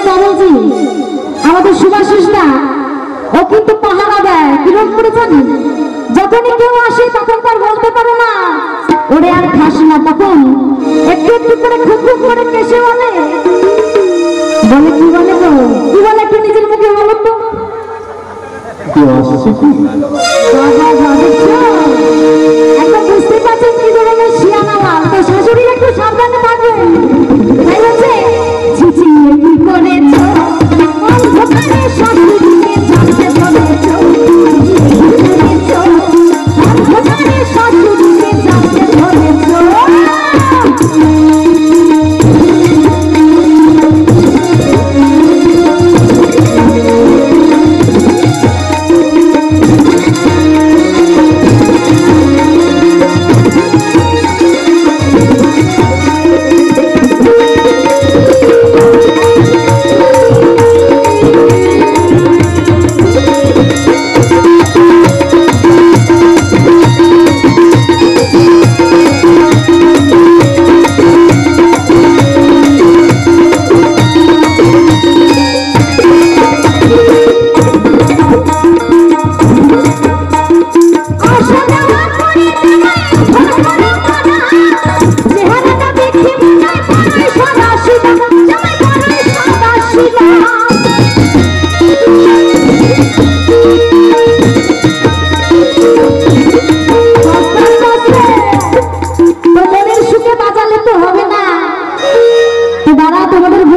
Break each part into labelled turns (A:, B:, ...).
A: বাজাচ্ছে আমাদের সুভাষিসটা ও কিন্তু পাহারা দেয় কীরকম করে যখনই কেউ আসে তখন তার বলতে পারে না ওরে আর খাস না তখন। একটু একটু করে খুব খুব করে কেসে বলে বলে কি বলে গো? কি বলে একটু নিজের মুখে বলো তো।
B: কেউ আসছে কি?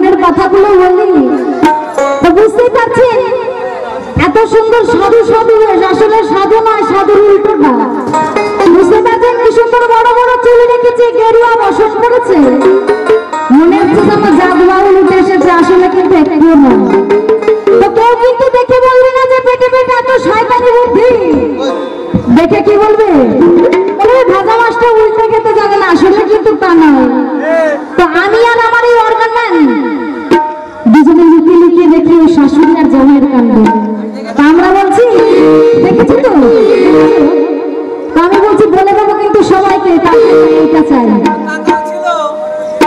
A: বোনের কথাগুলো বলি তো বুঝতেই পারছেন, এত সুন্দর সাধু সাধু আসলে সাধু নয়, সাধুর উল্টোটা। বুঝতে পারছেন কি সুন্দর বড় বড় চুল রেখেছে, গেরুয়া বসত মোহের কাণ্ড আমরা বলছি, দেখেছি তো? আমি বলছি, বলে দেবো কিন্তু সবাইকে এটা চাই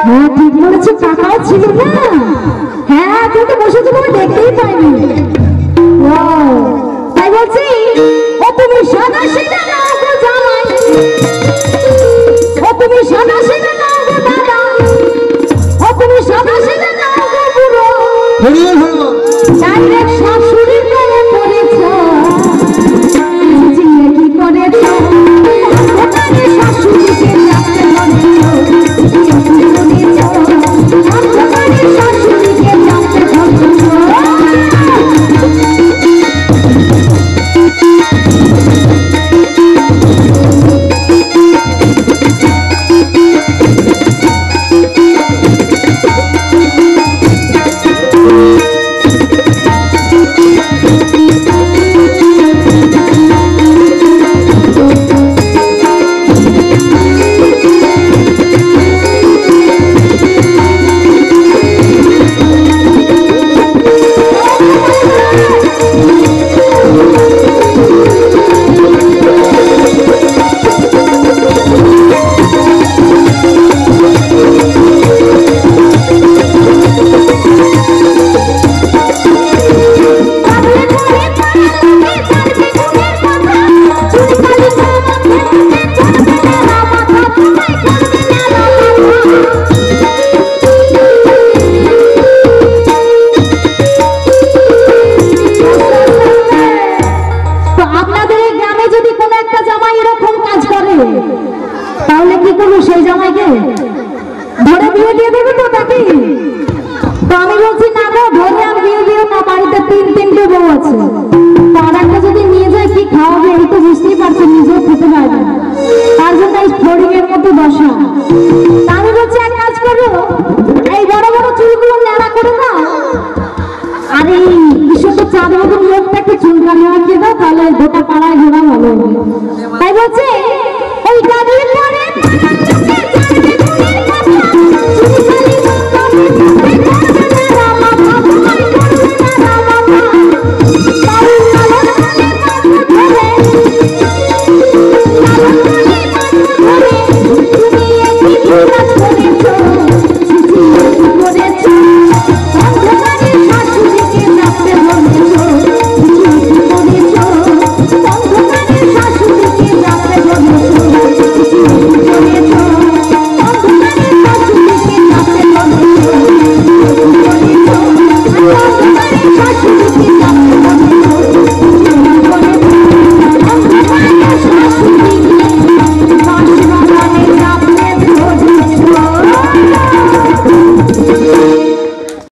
A: হ্যাঁ ঠিক বলেছ, কাকাও ছিল না। হ্যাঁ তুই তো বসে তো দেখতেই পাইনি। কি করব সেই জামাইকে। ধরে বিয়ে দিয়ে দেবে তো তাকে। তো আমি বলছি, না গো, ধরে আর বিয়ে দিও না, বাড়িতে তিন তিনটে বউ আছে। তো একটা যদি নিয়ে যায়, কি খাওয়াবে? এই তো বুঝতেই পারছেন, নিজেও খেতে পারবে তার জন্য এই ফড়িং এর মতো বসা আমি বলছি, এক কাজ করো, এই বড় বড় চুলগুলো ন্যাড়া করে দাও। আরে ঈশ্বর তো চাঁদ মতন লোকটা একটু চুলকানি আঁকিয়ে দাও, তাহলে গোটা পাড়ায় ঘোরা ভালো হবে।